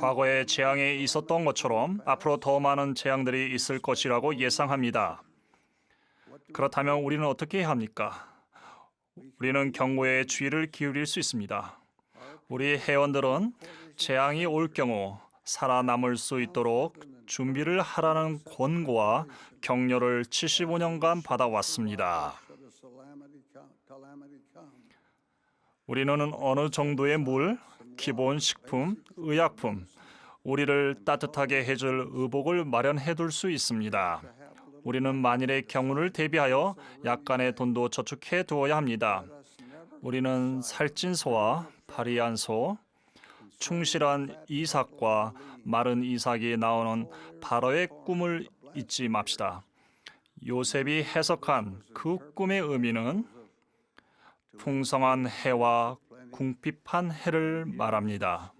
과거에 재앙이 있었던 것처럼 앞으로 더 많은 재앙들이 있을 것이라고 예상합니다. 그렇다면 우리는 어떻게 해야 합니까? 우리는 경고에 주의를 기울일 수 있습니다. 우리 회원들은 재앙이 올 경우 살아남을 수 있도록 준비를 하라는 권고와 격려를 75년간 받아왔습니다. 우리는 어느 정도의 물, 기본 식품, 의약품, 우리를 따뜻하게 해줄 의복을 마련해 둘 수 있습니다. 우리는 만일의 경우를 대비하여 약간의 돈도 저축해 두어야 합니다. 우리는 살찐 소와 파리한 소, 충실한 이삭과 마른 이삭이 나오는 바로의 꿈을 잊지 맙시다. 요셉이 해석한 그 꿈의 의미는 풍성한 해와 궁핍한 해를 말합니다.